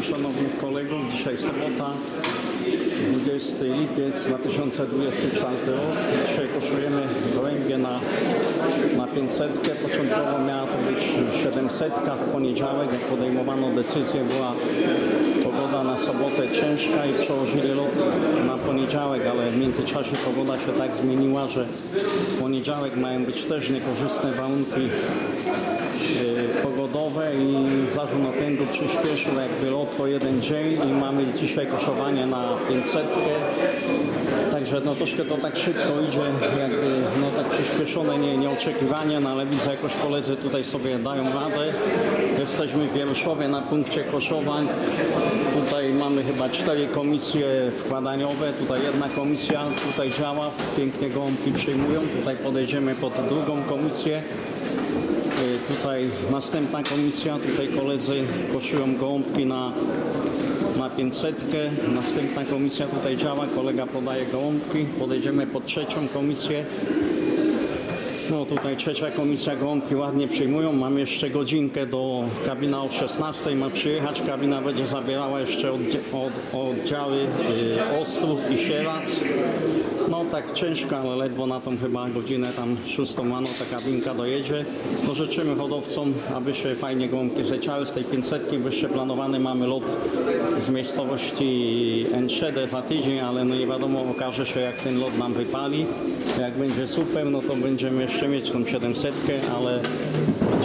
i szanownych kolegów. Dzisiaj sobota, 20 lipiec 2024 rok. Dzisiaj koszujemy gołębie na, na 500. Początkowo miała to być 700. W poniedziałek, jak podejmowano decyzję, była pogoda na sobotę ciężka i przełożyli lot na poniedziałek, ale w międzyczasie pogoda się tak zmieniła, że w poniedziałek mają być też niekorzystne warunki y, pogodowe i zarząd napędu przyspieszył jakby lot o jeden dzień i mamy dzisiaj koszowanie na 500. Także no troszkę to tak szybko idzie, jakby no tak przyspieszone, nie, nieoczekiwanie, no ale widzę jakoś koledzy tutaj sobie dają radę. Jesteśmy w Wieruszowie na punkcie koszowań. Tutaj mamy chyba cztery komisje wkładaniowe, tutaj jedna komisja tutaj działa, pięknie gołąbki przyjmują. Tutaj podejdziemy pod drugą komisję. Y, Tutaj następna komisja, tutaj koledzy koszują gołąbki na, na 500. Następna komisja tutaj działa, kolega podaje gołąbki. Podejdziemy pod trzecią komisję. No tutaj trzecia komisja gołąbki ładnie przyjmują. Mam jeszcze godzinkę do kabina o 16 ma przyjechać. Kabina będzie zabierała jeszcze od, oddziały y, Ostrów i Sierac. No tak ciężko, ale ledwo na tą chyba godzinę tam 6 rano ta kabinka dojedzie. No życzymy hodowcom, aby się fajnie gołąbki zleciały z tej 500. Wyższe planowany mamy lot z miejscowości Enschede za tydzień, ale no nie wiadomo, okaże się jak ten lot nam wypali. Jak będzie super, no to będziemy jeszcze mieć tą 700, ale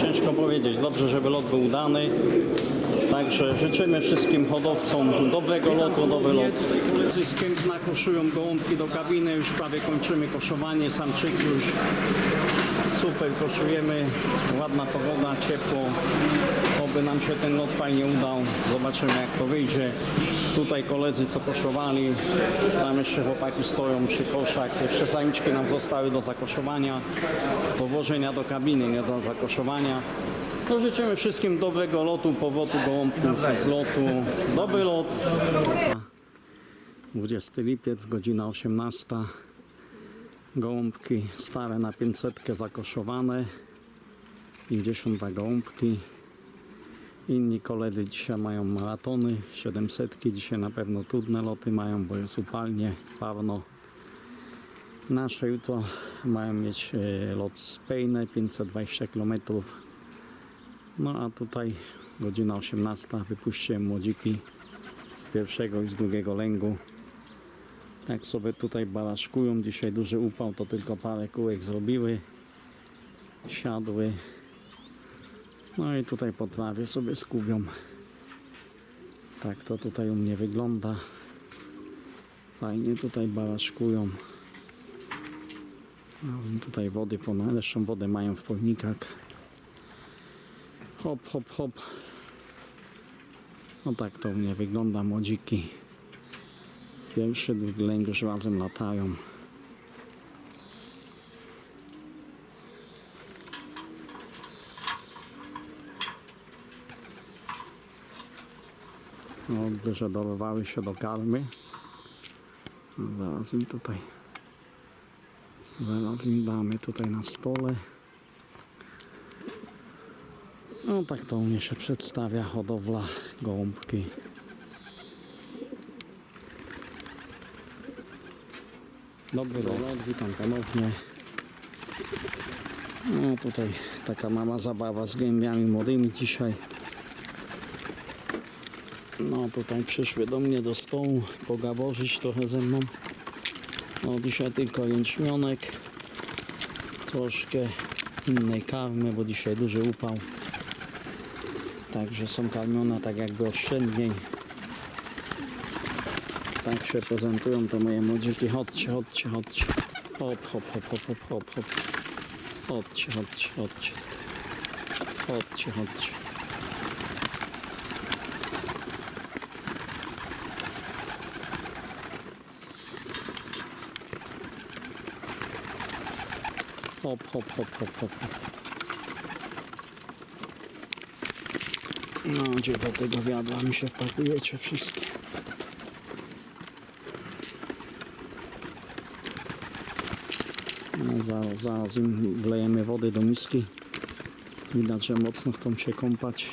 ciężko powiedzieć. Dobrze, żeby lot był udany. Także życzymy wszystkim hodowcom dobrego lotu, dobry lot. Tutaj koledzy z Kępna koszują gołąbki do kabiny, już prawie kończymy koszowanie, samczyk już super koszujemy, ładna pogoda, ciepło, oby nam się ten lot fajnie udał, zobaczymy jak to wyjdzie. Tutaj koledzy co koszowali, tam jeszcze chłopaki stoją przy koszach, jeszcze zajęczki nam zostały do zakoszowania, do włożenia do kabiny, nie do zakoszowania. No życzymy wszystkim dobrego lotu, powodu gołąbków z lotu. Dobry lot. 20 lipiec, godzina 18. Gołąbki stare na 500 zakoszowane. 52 gołąbki. Inni koledzy dzisiaj mają maratony, 700. Dzisiaj na pewno trudne loty mają, bo jest upalnie, parno. Nasze jutro mają mieć e, lot z Pejne, 520 km. No a tutaj godzina 18 wypuściłem młodziki z pierwszego i z drugiego lęgu. Tak sobie tutaj balaszkują. Dzisiaj duży upał, to tylko parę kółek zrobiły. Siadły. No i tutaj po trawie sobie skubią. Tak to tutaj u mnie wygląda. Fajnie tutaj balaszkują. Tutaj wody, ponad, zresztą wodę mają w pojnikach. Hop, hop, hop. No tak to u mnie wygląda, młodziki. Pierwszy, już razem latają. No, widzę, że dorowały się do karmy. Zaraz im tutaj zaraz im damy tutaj na stole. No tak to u mnie się przedstawia hodowla gołąbki. Dobry lot, witam ponownie. No tutaj taka mała zabawa z gębiami młodymi dzisiaj. No tutaj przyszły do mnie do stołu pogaworzyć trochę ze mną. No dzisiaj tylko jęczmionek. Troszkę innej karmy, bo dzisiaj duży upał. Także są karmione tak jakby oszczędniej. Tak się prezentują te moje młodziki. Chodźcie, chodźcie, chodźcie. Hop, hop, hop, hop, hop, hop, hop. Chodźcie, chodźcie, chodźcie. Chodźcie, chodźcie. Hop, hop, hop, hop, hop, No, gdzie do tego wiadra mi się wpakujecie wszystkie. No, zaraz, zaraz im wlejemy wody do miski. Widać, że mocno chcą się kąpać.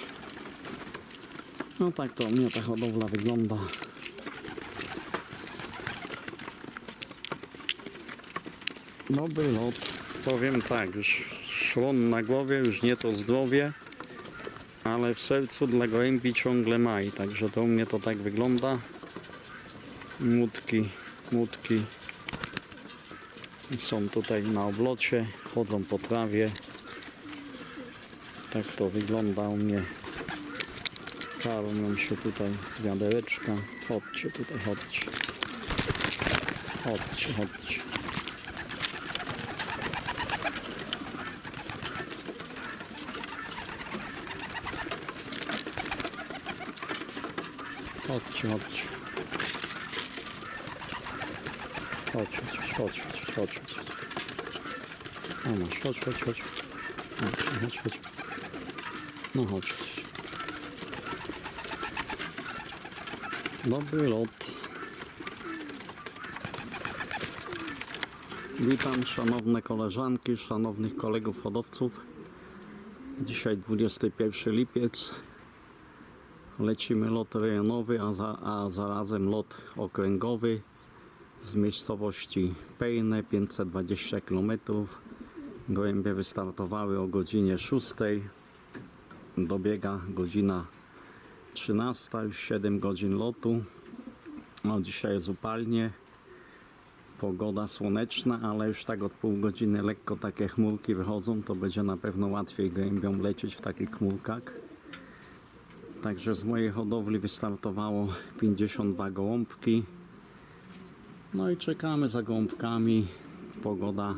No tak to mnie ta hodowla wygląda. Dobry lot. Powiem tak, już szłon na głowie, już nie to zdrowie, ale w sercu dla gołębi ciągle maj, także to u mnie to tak wygląda. Młódki, młódki są tutaj na oblocie, chodzą po trawie. Tak to wygląda u mnie. Karmią się tutaj z wiadereczka. Chodźcie tutaj, chodźcie. Chodźcie, chodźcie. Chodźcie, chodźcie. Chodź, chodź, chodź, chodź, chodź, chodź. No masz, chodź, chodź, chodź. Chodź, chodź, chodź. No chodź, chodź. Dobry lot. Witam szanowne koleżanki, szanownych kolegów hodowców. Dzisiaj 21 lipiec. Lecimy lot rejonowy, a, za, a zarazem lot okręgowy z miejscowości Pejne 520 km. Gołębie wystartowały o godzinie 6. Dobiega godzina 13, już 7 godzin lotu. No, dzisiaj jest upalnie. Pogoda słoneczna, ale już tak od pół godziny lekko takie chmurki wychodzą, to będzie na pewno łatwiej gołębiom lecieć w takich chmurkach. Także z mojej hodowli wystartowało 52 gołąbki. No i czekamy za gołąbkami. Pogoda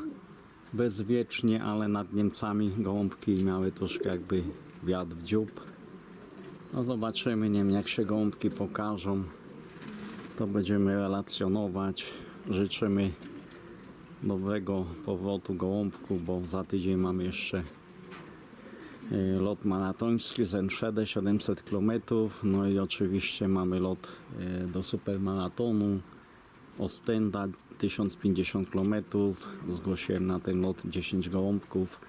bezwiecznie, ale nad Niemcami gołąbki miały troszkę jakby wiatr w dziób. No zobaczymy, nie wiem jak się gołąbki pokażą. To będziemy relacjonować. Życzymy dobrego powrotu gołąbków, bo za tydzień mamy jeszcze lot maratoński z Enschede 700 km. No i oczywiście mamy lot e, do supermaratonu Ostenda 1050 km. Zgłosiłem na ten lot 10 gołąbków.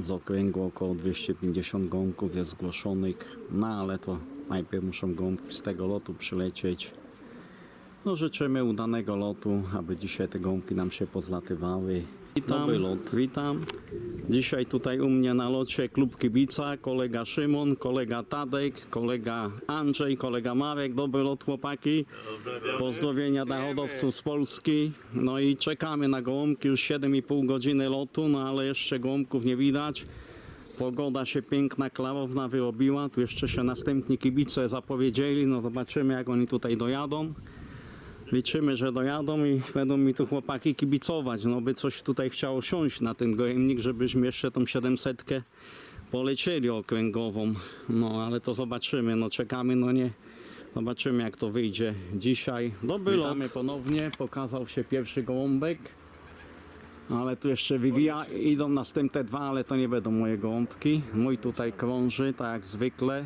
Z okręgu około 250 gołąbków jest zgłoszonych. No ale to najpierw muszą gołąbki z tego lotu przylecieć. No życzymy udanego lotu, aby dzisiaj te gąbki nam się pozlatywały. Witam, Dobry lot, witam. Dzisiaj tutaj u mnie na locie klub kibica, kolega Szymon, kolega Tadek, kolega Andrzej, kolega Marek. Dobry lot chłopaki. Pozdrowienia dla hodowców z Polski. No i czekamy na gołąbki, już 7,5 godziny lotu, no ale jeszcze gołąbków nie widać. Pogoda się piękna, klarowna wyrobiła. Tu jeszcze się następni kibice zapowiedzieli. No zobaczymy jak oni tutaj dojadą. Liczymy, że dojadą i będą mi tu chłopaki kibicować. No by coś tutaj chciało siąść na ten gojemnik, żebyśmy jeszcze tą 700 polecieli okręgową. No ale to zobaczymy, no czekamy, no nie. Zobaczymy jak to wyjdzie dzisiaj. Dobry Witamy ponownie, pokazał się pierwszy gołąbek. Ale tu jeszcze wywija, idą następne dwa, ale to nie będą moje gołąbki. Mój tutaj krąży, tak jak zwykle.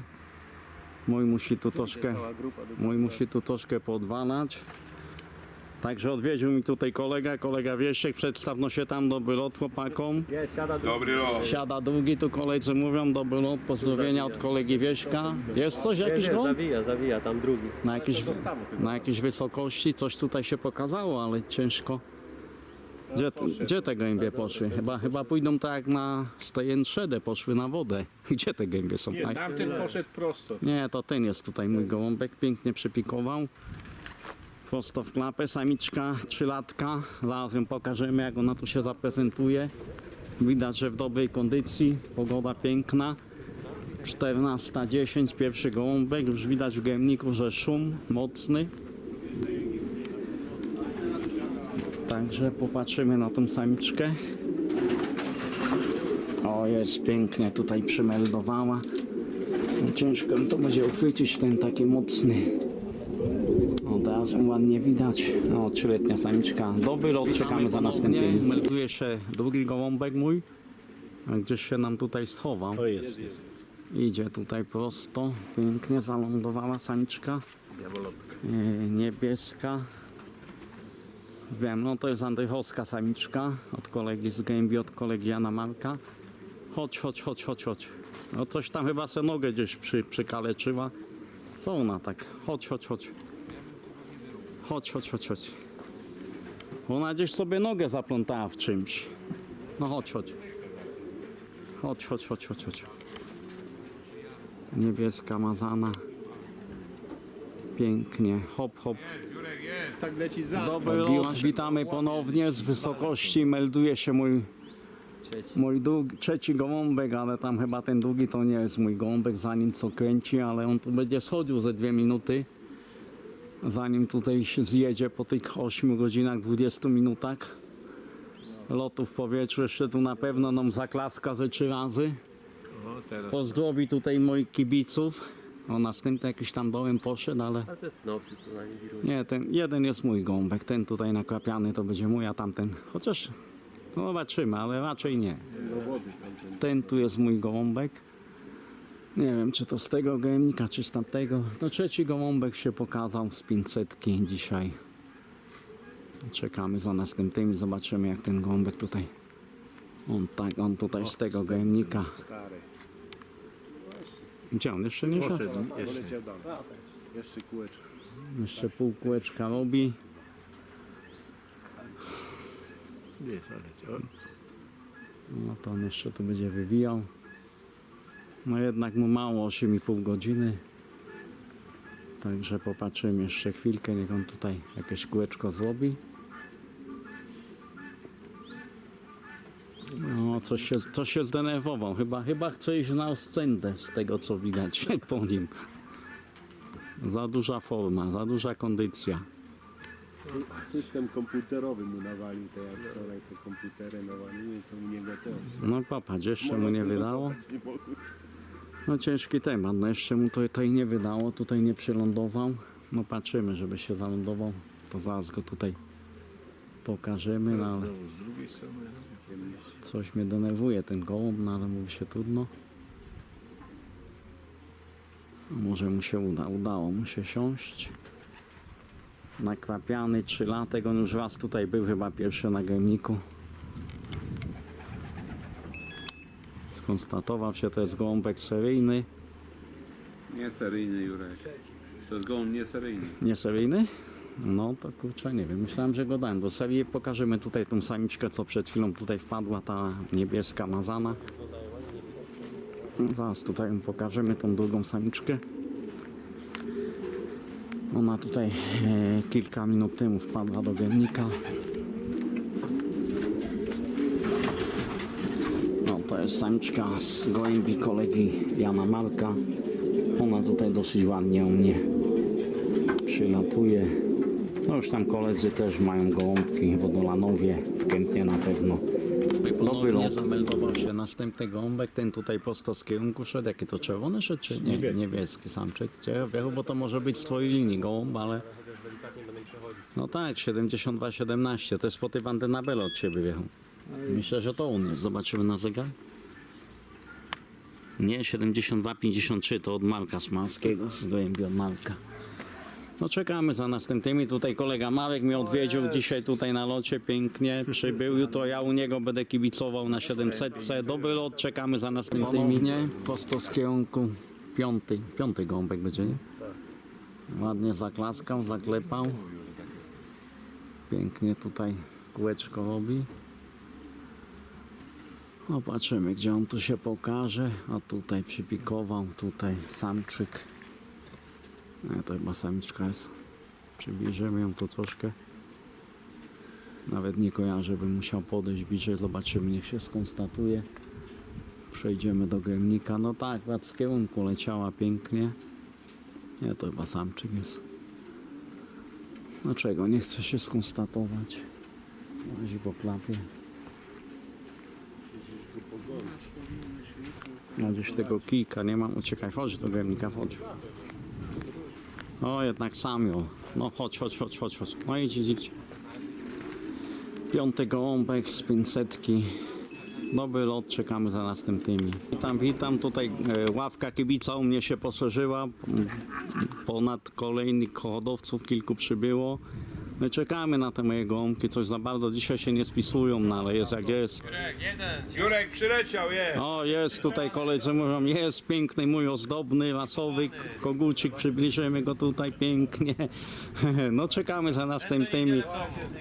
Mój musi tu troszkę, mój musi tu troszkę podwalać. Także odwiedził mi tutaj kolega, kolega Wiesiek, przedstawno się tam, dobry lot chłopakom. Dobry rok. Siada długi, tu koledzy mówią, dobry lot, pozdrowienia od kolegi Wieśka. Jest coś, jakiś gołąb? zawija, zawija, tam drugi. Na jakiejś, na jakiejś wysokości coś tutaj się pokazało, ale ciężko. Gdzie, gdzie te gębie poszły? Chyba, chyba pójdą tak jak na Stejentrzedę, poszły na wodę. Gdzie te gębie są? Nie, tamten poszedł prosto. Nie, to ten jest tutaj mój gołąbek, pięknie przypikował. Prosto w klapę, samiczka, trzylatka. Zaraz ją pokażemy, jak ona tu się zaprezentuje. Widać, że w dobrej kondycji, pogoda piękna. 14.10, pierwszy gołąbek. Już widać w gębniku, że szum mocny. Także popatrzymy na tą samiczkę. O, jest pięknie tutaj przymeldowała. Ciężko to będzie uchwycić ten taki mocny. Teraz ładnie widać. O, trzyletnia samiczka. Dobry lot, czekamy za następnym. Melduje się drugi gołąbek mój. Gdzieś się nam tutaj schował. To jest. Idzie tutaj prosto. Pięknie zalądowała samiczka. E, niebieska. Wiem, no to jest andrychowska samiczka. Od kolegi z gębi, od kolegi Jana Marka. Chodź, chodź, chodź, chodź, chodź. No coś tam chyba se nogę gdzieś przy, przykaleczyła. Co ona tak? Chodź, chodź, chodź. Chodź, chodź, chodź, chodź. Ona gdzieś sobie nogę zaplątała w czymś. No chodź, chodź. Chodź, chodź, chodź, chodź, chodź. Niebieska mazana. Pięknie. Hop, hop. Tak leci za. Dobry lot, witamy ponownie z wysokości. Melduje się mój, mój długi, trzeci gołąbek, ale tam chyba ten drugi to nie jest mój gołąbek, zanim co kręci, ale on tu będzie schodził ze dwie minuty. Zanim tutaj się zjedzie po tych 8 godzinach, 20 minutach lotu w powietrzu, jeszcze tu na pewno nam zaklaska ze trzy razy. O, teraz. Pozdrowi tutaj moich kibiców. O, następny jakiś tam dołem poszedł, ale... Ale to jest co wiruje. Nie, ten jeden jest mój gąbek, ten tutaj nakrapiany to będzie mój, a tamten, chociaż no zobaczymy, ale raczej nie. Ten tu jest mój gołąbek. Nie wiem, czy to z tego gojemnika, czy z tamtego. No trzeci gołąbek się pokazał z 500 dzisiaj. Czekamy za następnymi, zobaczymy jak ten gołąbek tutaj. On tak, on tutaj z tego gojemnika. Stary. Gdzie on jeszcze nie szedł? Jeszcze. Poleciał dalej. Jeszcze kółeczko. Jeszcze pół kółeczka robi. No to on jeszcze tu będzie wywijał. No jednak mu mało 8,5 godziny. Także popatrzymy jeszcze chwilkę, niech on tutaj jakieś kółeczko zrobi. No, coś się, coś się zdenerwował. Chyba, chyba chce iść na oscendę z tego co widać po nim. Za duża forma, za duża kondycja. Sy- System komputerowy mu nawalił, te jak wczoraj te komputery nawaliły, to u niego też. No popatrz, jeszcze mu nie wydało. No ciężki temat, no jeszcze mu tutaj nie wydało, tutaj nie przylądował. No patrzymy, żeby się zalądował, to zaraz go tutaj pokażemy, no ale znowu z drugiej strony. coś mnie denerwuje ten gołąb, no ale mówi się trudno. Może mu się uda, udało mu się siąść. Nakrapiany, trzylatek, on już raz tutaj był chyba pierwszy na gębniku. Skonstatował się, to jest gołąbek seryjny. Nie seryjny Jurek. To jest gołąb nieseryjny. Nie seryjny? No to kurczę, nie wiem. Myślałem, że go dałem do serii. Pokażemy tutaj tą samiczkę, co przed chwilą tutaj wpadła, ta niebieska mazana. No, zaraz tutaj pokażemy, tą drugą samiczkę. Ona tutaj e, kilka minut temu wpadła do gębnika. No to jest samiczka z gołębi kolegi Jana Marka. Ona tutaj dosyć ładnie u mnie przylatuje. No już tam koledzy też mają gołąbki w Odolanowie, w Kępnie na pewno. Dobry lot. zameldował się następny gołąbek, ten tutaj prosto z kierunku szedł. Jakie to czerwone szedł, czy nie? Niebieski, Niebieski samczyk. Ciekawe, bo to może być z twojej linii gołąb, ale... No tak, 72-17, to jest po tej Vandenabelle od ciebie wjechał. Myślę, że to on jest. Zobaczymy na zegar. Nie, 72-53 to od Marka Smalskiego, z gołębi od Marka. No czekamy za następnymi. Tutaj kolega Marek mnie odwiedził dzisiaj tutaj na locie, pięknie przybył. Jutro ja u niego będę kibicował na 700. Dobry lot, czekamy za następnymi. Nie, prosto z kierunku piąty, piąty gąbek będzie, nie? Ładnie zaklaskał, zaklepał. Pięknie tutaj kółeczko robi. No patrzymy, gdzie on tu się pokaże. A tutaj przypikował, tutaj samczyk. Nie, to chyba samiczka jest. Przybliżymy ją tu troszkę. Nawet nie kojarzę, bym musiał podejść bliżej. Zobaczymy, niech się skonstatuje. Przejdziemy do gębnika. No tak, w kierunku leciała pięknie. Nie, to chyba samczyk jest. Dlaczego? Nie chce się skonstatować. Łazi po klapie. No gdzieś tego kijka nie mam. Uciekaj, chodź do gębnika, chodź. O, jednak Samuel. No chodź, chodź, chodź, chodź, chodź. No idź, idź. Piąty gołąbek z 500. Dobry lot, czekamy za następnymi. Witam, witam. Tutaj e, ławka kibica u mnie się poszerzyła. Ponad kolejnych hodowców kilku przybyło. My czekamy na te moje gąbki, coś za bardzo dzisiaj się nie spisują, no ale jest jak jest. Jurek przyleciał, je! O, jest tutaj koledzy mówią, jest piękny mój ozdobny lasowy kogucik, przybliżymy go tutaj pięknie. No czekamy za następnymi.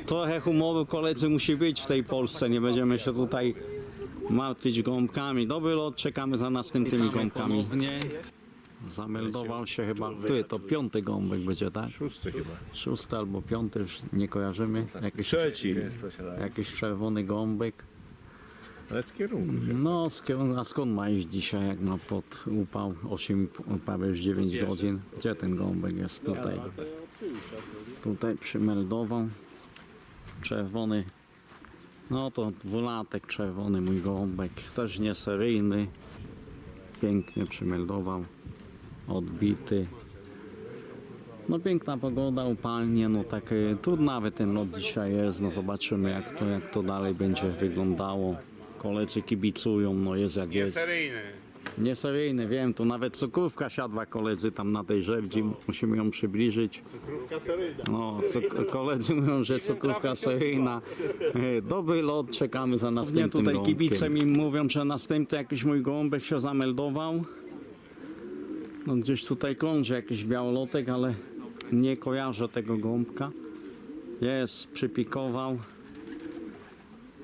Trochę humoru koledzy musi być w tej Polsce, nie będziemy się tutaj martwić gąbkami. Dobry lot, czekamy za następnymi gąbkami. Zameldował się chyba, ty, to piąty gąbek będzie, tak? Szósty chyba. Szósty albo piąty, już nie kojarzymy. Jakiś, Trzeci. jakiś czerwony gąbek. Ale z kierunku. No, z a skąd ma iść dzisiaj, jak ma pod upał 8, prawie już 9 godzin? Gdzie ten gąbek jest tutaj? Tutaj przymeldował. Czerwony. No to dwulatek czerwony mój gąbek. Też nie seryjny. Pięknie przymeldował. Odbity. No piękna pogoda, upalnie, no tak y, trudnawy ten lot dzisiaj jest, no zobaczymy jak to, jak to dalej będzie wyglądało. Koledzy kibicują, no jest jak jest. Seryjny. Nieseryjny, wiem, tu nawet cukrówka siadła koledzy tam na tej żerdzi, musimy ją przybliżyć. Cukrówka seryjna. No, cuk- koledzy mówią, że cukrówka seryjna. E, Dobry lot, czekamy za następnym tutaj gąbkiem. kibice mi mówią, że następny jakiś mój gołąbek się zameldował. No gdzieś tutaj krąży jakiś białolotek, ale nie kojarzę tego gąbka. Jest, przypikował.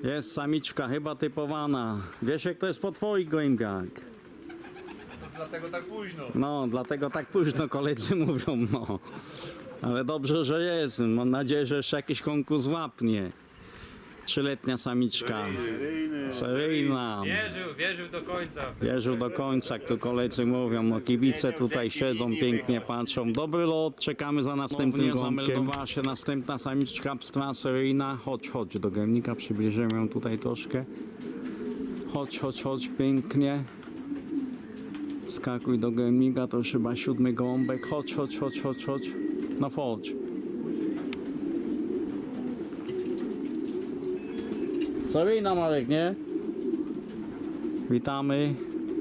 Jest samiczka, chyba typowana. Wiesz jak to jest po twoich gołębiach? Dlatego tak późno. No, dlatego tak późno koledzy mówią, no. Ale dobrze, że jest. Mam nadzieję, że jeszcze jakiś konkurs łapnie. Trzyletnia samiczka. Seryjna. Wierzył, wierzył do końca. Wierzył do końca, jak tu koledzy mówią. No kibice tutaj siedzą, pięknie patrzą. Dobry lot, czekamy za następnym gąbkiem. Zameldowała się następna samiczka pstra seryjna. Chodź, chodź do gębnika, przybliżymy ją tutaj troszkę. Chodź, chodź, chodź, pięknie. Skakuj do gębnika, to już chyba siódmy gąbek. Chodź, chodź, chodź, chodź, chodź. No chodź. Seryjna Marek, nie? Witamy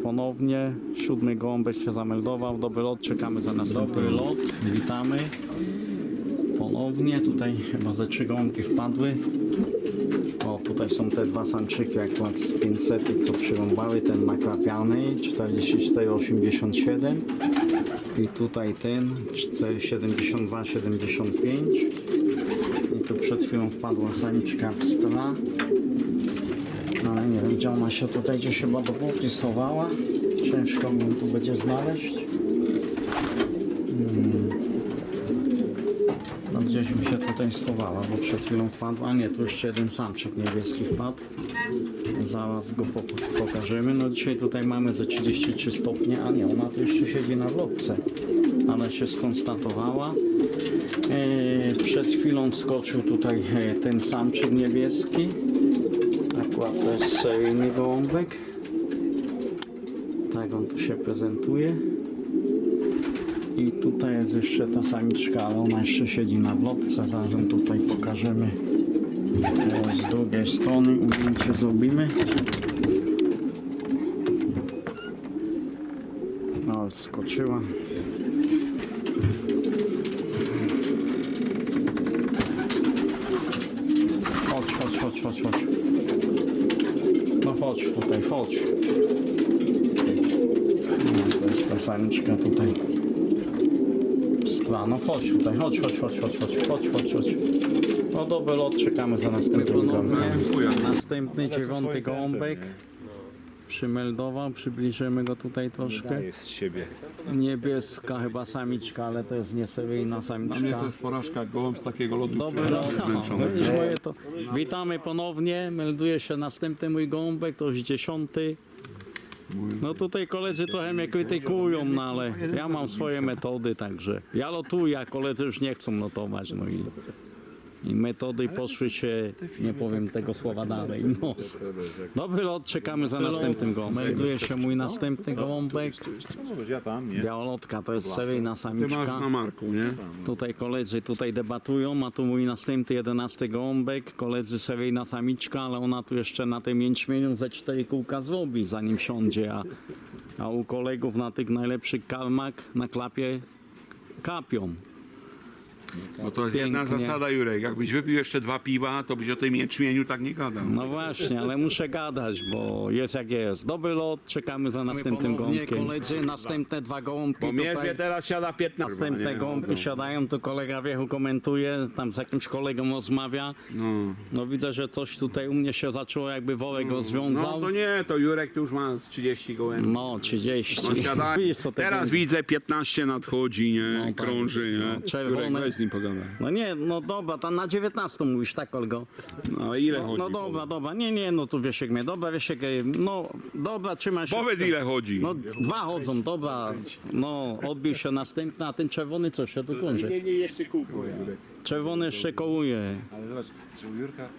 ponownie. Siódmy gąbek się zameldował. Dobry lot, czekamy za następny lot. Witamy ponownie. Tutaj chyba ze trzy gąbki wpadły. O, tutaj są te dwa samczyki akurat z 500, co przyrąbały. Ten nakrapiany 44,87 i tutaj ten 4,72,75 i tu przed chwilą wpadła samiczka pstra. No ale nie wiem, gdzie ona się tutaj gdzieś chyba do. Ciężko mi ją tu będzie znaleźć. Hmm. No gdzieś mi się tutaj schowała, bo przed chwilą wpadła. A nie, tu jeszcze jeden samczyk niebieski wpadł. Zaraz go po pokażemy. No dzisiaj tutaj mamy ze 33 stopnie, a nie, ona tu jeszcze siedzi na lodce. Ale się skonstatowała. E, przed chwilą wskoczył tutaj e, ten samczyk niebieski. To jest seryjny gołąbek. Tak on tu się prezentuje. I tutaj jest jeszcze ta samiczka, ale ona jeszcze siedzi na wlotce. Zaraz ją tutaj pokażemy. Z drugiej strony ujęcie zrobimy. O, skoczyła. chodź, chodź, chodź, chodź, chodź, chodź, chodź, chodź. No dobry lot, czekamy za następnym gąbkiem. Następny dziewiąty gąbek. Przymeldował, przybliżymy go tutaj troszkę. Z siebie. Niebieska chyba samiczka, ale to jest nieseryjna Dla mnie to jest porażka, gołąb z takiego lotu Dobry lot. Witamy ponownie, melduje się następny mój gąbek, to już dziesiąty. No tutaj koledzy trochę mnie krytykują, no ale ja mam swoje metody, także ja lotuję, a koledzy już nie chcą notować, no i, i metody poszły się, nie powiem tego słowa dalej, no. Dobry lot, czekamy za następnym gołąbkiem. Melduje się mój następny gołąbek, Ja tam, nie? białolotka, to jest seryjna Ty masz samiczka. na marku, nie? Tutaj koledzy tutaj debatują, a tu mój następny jedenasty gąbek, koledzy seryjna samiczka, ale ona tu jeszcze na tym jęczmieniu ze cztery kółka zrobi, zanim siądzie, a, a u kolegów na tych najlepszych karmach na klapie kapią. Bo to jest jedna Pięknie. zasada, Jurek. Jakbyś wypił jeszcze dwa piwa, to byś o tym jęczmieniu tak nie gadał. No właśnie, ale muszę gadać, bo jest jak jest. Dobry lot, czekamy za następnym gołąbkiem. koledzy, następne dwa gołąbki Bo mierzwie teraz siada 15. Następne gołąbki siadają, to kolega wiechu komentuje, tam z jakimś kolegą rozmawia. No. No widzę, że coś tutaj u mnie się zaczęło, jakby worek no rozwiązał. to nie, to Jurek tu już ma z 30 gołębi. No, 30. No, siada... Widzisz, co te Teraz widzę 15 nadchodzi, nie? No, tak. krąży, nie? No, czerwone. Weź nim pogadaj. No nie, no dobra, tam na 19 mówisz, tak Olgo? No ile No, chodzi? no dobra, dobra, nie, nie, no tu Wiesiek mnie, dobra Wiesiek, ej, no dobra, trzymaj się. Powiedz ile chodzi. No dwa chodzą, dobra, no odbił się następny, a ten czerwony co się tu krąży? Nie, nie, jeszcze kółko. Jurek. Czerwony jeszcze kołuje. Ale zobacz, że u Jurka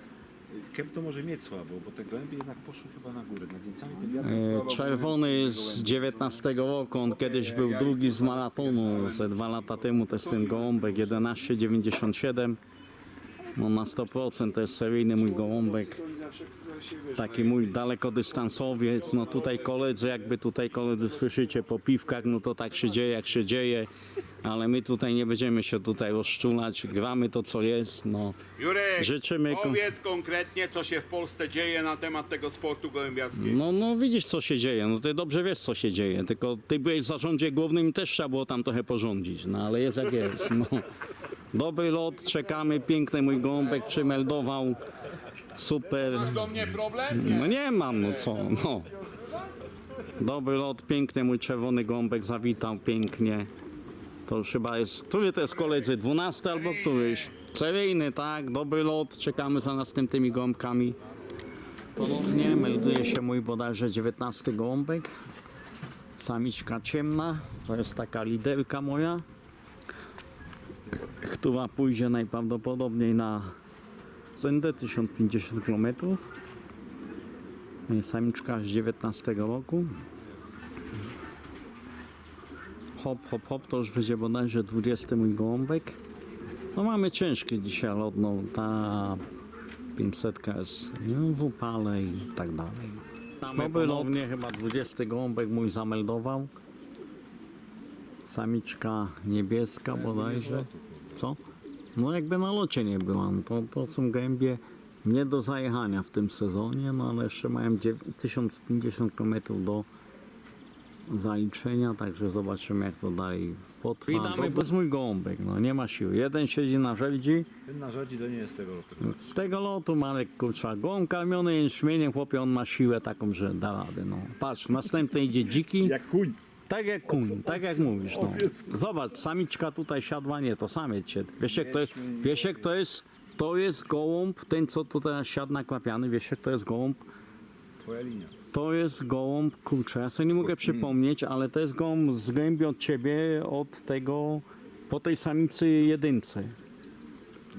kep to może mieć słabo, bo te gołębie jednak poszły chyba na górę. Nad Niemcami ten wiatr E, słabo Czerwony z 19 roku, on kiedyś był drugi z maratonu, ze dwa lata temu to jest ten gołąbek 11,97. No na 100% to jest seryjny mój gołąbek. Taki mój dalekodystansowiec, no tutaj koledzy, jakby tutaj koledzy słyszycie po piwkach, no to tak się dzieje jak się dzieje, ale my tutaj nie będziemy się tutaj rozczulać, gramy to co jest, no. Jurek, Życzymy kon- powiedz konkretnie, co się w Polsce dzieje na temat tego sportu gołębiackiego. No, no widzisz co się dzieje, no ty dobrze wiesz co się dzieje, tylko ty byłeś w zarządzie głównym i też trzeba było tam trochę porządzić, no ale jest jak jest, no. Dobry lot, czekamy, piękny mój gołąbek przymeldował, super, Do mnie problem? Nie. no nie mam, no co, no. Dobry lot, piękny mój czerwony gołąbek zawitał, pięknie. To już chyba jest, który to jest koledzy, 12 albo któryś? Seryjny, tak, dobry lot, czekamy za następnymi gołąbkami. Ponownie melduje się mój bodajże 19 gołąbek. Samiczka ciemna, to jest taka liderka moja, która pójdzie najprawdopodobniej na Zendę 1050 km. Samiczka z 19 roku. Hop, hop, hop, to już będzie bodajże 20 mój gołąbek. No mamy ciężkie dzisiaj lot, no ta 500 jest w upale i tak dalej. No ponownie chyba 20 gołąbek mój zameldował. Samiczka niebieska bodajże. Co? No jakby na locie nie była. No To, to są gębie nie do zajechania w tym sezonie, no ale jeszcze mają dziew- 1050 km do zaliczenia, także zobaczymy jak to dalej potrwa. Witamy, to jest mój gołąbek, no nie ma siły. Jeden siedzi na żeldzi, Ten na żadzi to nie jest tego lotu. z tego lotu Marek kurcza, gołąb karmiony jęczmieniem, chłopie on ma siłę taką, że da radę, no. Patrz, następny idzie dziki. Jak kuń. Tak jak kuń, tak jak mówisz, no. Zobacz, samiczka tutaj siadła, nie, to samiec się. Wiesz jak to jest, wiesz jak to jest, to jest gołąb, ten co tutaj siadł nakłapiany, wiesz jak to jest gołąb, Twoja linia. to jest gołąb, kurczę, ja sobie nie mogę przypomnieć, ale to jest gołąb z głębi od ciebie, od tego, po tej samicy jedynce.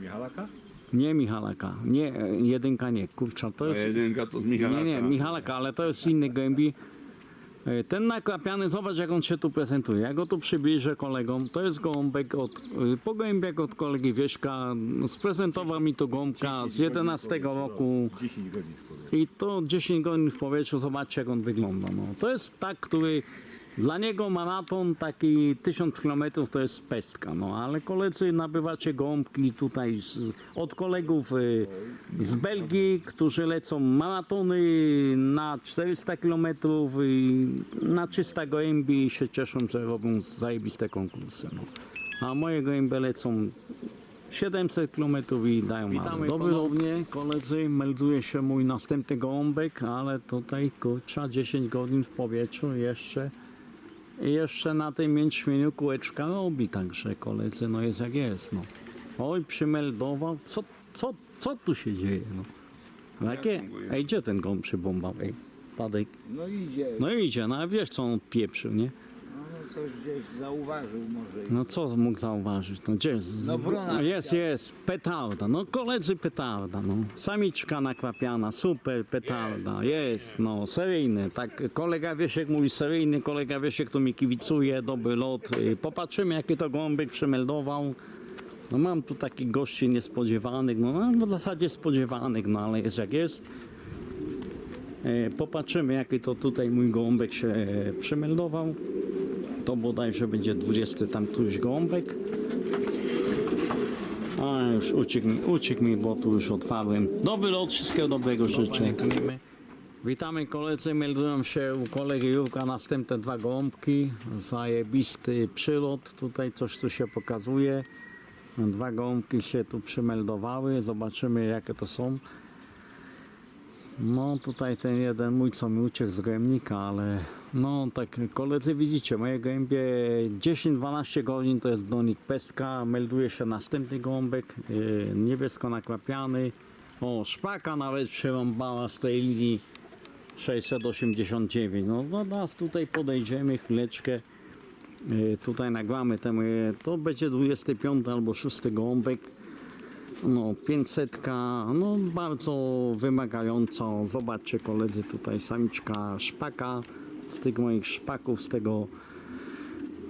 Michalaka? Nie Michalaka, nie, e, jedynka nie, kurczę, to jest... Jedynka to z Michała. Nie, nie, Michalaka, ale to jest z innych gołębi. E, Ten naklapiany, zobacz jak on się tu prezentuje. Ja go tu przybliżę kolegom. To jest gołąbek od, y, pogłębiak od kolegi Wieśka. Sprezentował mi to gołąbka z 11 roku 10 godzin w powietrzu. i to 10 godzin w powietrzu. Zobaczcie jak on wygląda. No. To jest ptak, który dla niego maraton taki 1000 km to jest pestka, no ale koledzy nabywacie gołąbki tutaj z, od kolegów y, z Belgii, którzy lecą maratony na 400 km i na 300 gołębi i się cieszą, że robią zajebiste konkursy. No. A moje gołębie lecą 700 km i dają Witamy Dobry ponownie, koledzy, melduje się mój następny gołąbek, ale tutaj kurcza 10 godzin w powietrzu jeszcze i jeszcze na tym mięczmieniu kółeczka robi, także koledzy, no jest jak jest, no. Oj, przymeldował, co, co, co tu się dzieje, no. Jakie, ej, gdzie ten gołąb przybombał, ej, Tadek? No idzie, No idzie, no a wiesz co on pieprzył, nie? Coś gdzieś zauważył może. No co mógł zauważyć? No gdzie jest? No brona jest, jest, petarda. No koledzy petarda, no. Samiczka nakłapiana, super petarda, jest, no, seryjny. Tak, kolega Wiesiek mówi seryjny, kolega Wiesiek tu mi kibicuje, dobry lot. Y, Popatrzymy jaki to gąbek przemeldował. No mam tu takich gości niespodziewanych, no, no w zasadzie spodziewanych, no ale jest jak jest. E, Popatrzymy jaki to tutaj mój gołąbek się e, przemeldował. To bodajże będzie 20 tam któryś gołąbek. A już uciekł mi, uciekł mi, bo tu już otwarłem. Dobry lot, wszystkiego dobrego życzę. Witamy koledzy, meldują się u kolegi Jurka następne dwa gołąbki. Zajebisty przylot, tutaj coś tu się pokazuje. Dwa gołąbki się tu przymeldowały, zobaczymy jakie to są. No tutaj ten jeden mój co mi uciekł z gojemnika, ale no tak koledzy widzicie, moje gołębie 10-12 godzin to jest donik peska, melduje się następny gołąbek, yy, niebiesko naklapiany. O, szpaka nawet przyrąbała z tej linii 689. No do nas tutaj podejdziemy chwileczkę. Yy, tutaj nagramy te moje, to będzie 25 albo 6 gołąbek. No 500, no bardzo wymagająco. Zobaczcie koledzy tutaj samiczka szpaka. Z tych moich szpaków, z tego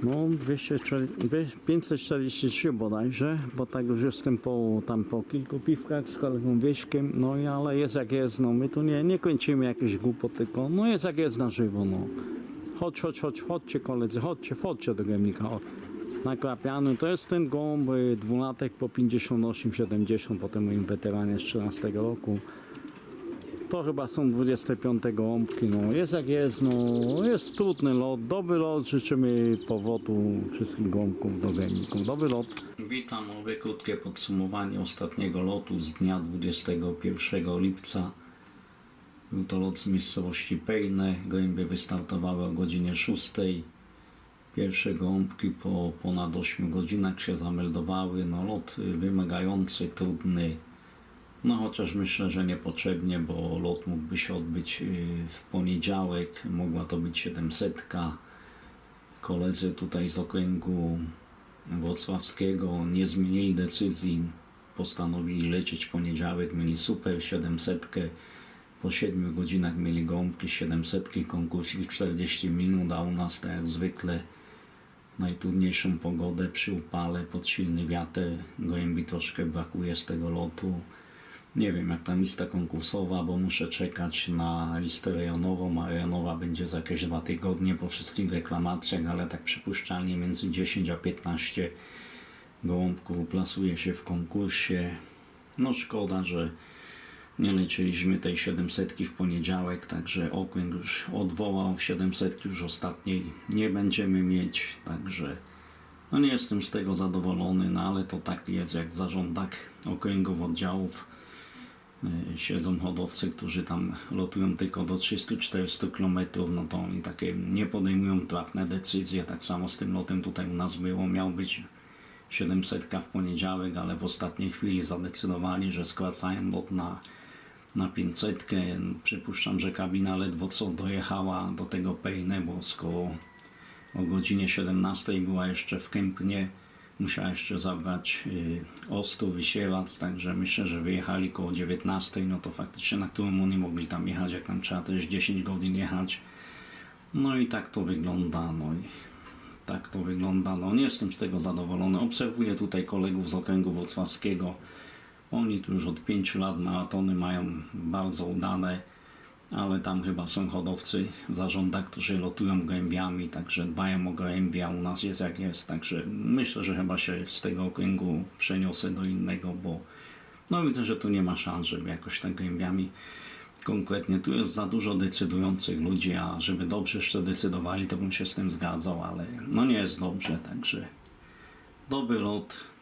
no 240 543 bodajże, bo tak już jestem po, tam po kilku piwkach z kolegą Wieśkiem, no i ale jest jak jest, no my tu nie, nie kończymy jakieś głupot, tylko no jest jak jest na żywo, no. Chodź, chodź, chodź, chodźcie koledzy, chodźcie, chodźcie do Gemnika. O, Naklapiany to jest ten gołąb y, dwulatek po 58-70, potem moim weteranie z 13 roku. To chyba są 25 gołąbki, no jest jak jest, no jest trudny lot, dobry lot, życzymy powodu wszystkich gołąbków do gemików, dobry lot. Witam, mówię krótkie podsumowanie ostatniego lotu z dnia 21 lipca. Był to lot z miejscowości Pejne, gołębie wystartowały o godzinie 6. Pierwsze gąbki po ponad 8 godzinach się zameldowały. No lot y, wymagający, trudny. No chociaż myślę, że niepotrzebnie, bo lot mógłby się odbyć y, w poniedziałek. Mogła to być 700. Koledzy tutaj z okręgu wrocławskiego nie zmienili decyzji. Postanowili lecieć poniedziałek, mieli super 700. Po 7 godzinach mieli gąbki 700, konkursik w 40 minut, a u nas tak jak zwykle najtrudniejszą pogodę przy upale, pod silny wiatr, gołębi troszkę brakuje z tego lotu. Nie wiem jak tam lista konkursowa, bo muszę czekać na listę rejonową, a rejonowa będzie za jakieś dwa tygodnie po wszystkich reklamacjach, ale tak przypuszczalnie między 10 a 15 gołąbków uplasuje się w konkursie. No szkoda, że nie leczyliśmy tej 700 w poniedziałek, także okręg już odwołał 700 już ostatniej nie będziemy mieć, także no nie jestem z tego zadowolony, no ale to tak jest jak w zarządach okręgów oddziałów y, siedzą hodowcy, którzy tam lotują tylko do 300-400 km, no to oni takie nie podejmują trafne decyzje, tak samo z tym lotem tutaj u nas było, miał być 700 w poniedziałek, ale w ostatniej chwili zadecydowali, że skracają lot na, na 500. Przypuszczam, że kabina ledwo co dojechała do tego Pejne, bo o godzinie 17 była jeszcze w Kępnie, musiała jeszcze zabrać y, Ostrów i Sieradz, także myślę, że wyjechali koło 19, no to faktycznie na którym oni mogli tam jechać, jak tam trzeba też 10 godzin jechać. No i tak to wygląda, no i tak to wygląda. No nie jestem z tego zadowolony. Obserwuję tutaj kolegów z okręgu wrocławskiego. Oni tu już od 5 lat maratony mają bardzo udane, ale tam chyba są hodowcy zarząda, którzy lotują gołębiami, także dbają o gołębia. U nas jest jak jest, także myślę, że chyba się z tego okręgu przeniosę do innego, bo no widzę, że tu nie ma szans, żeby jakoś tak gołębiami konkretnie. Tu jest za dużo decydujących ludzi, a żeby dobrze jeszcze decydowali, to bym się z tym zgadzał, ale no nie jest dobrze, także dobry lot.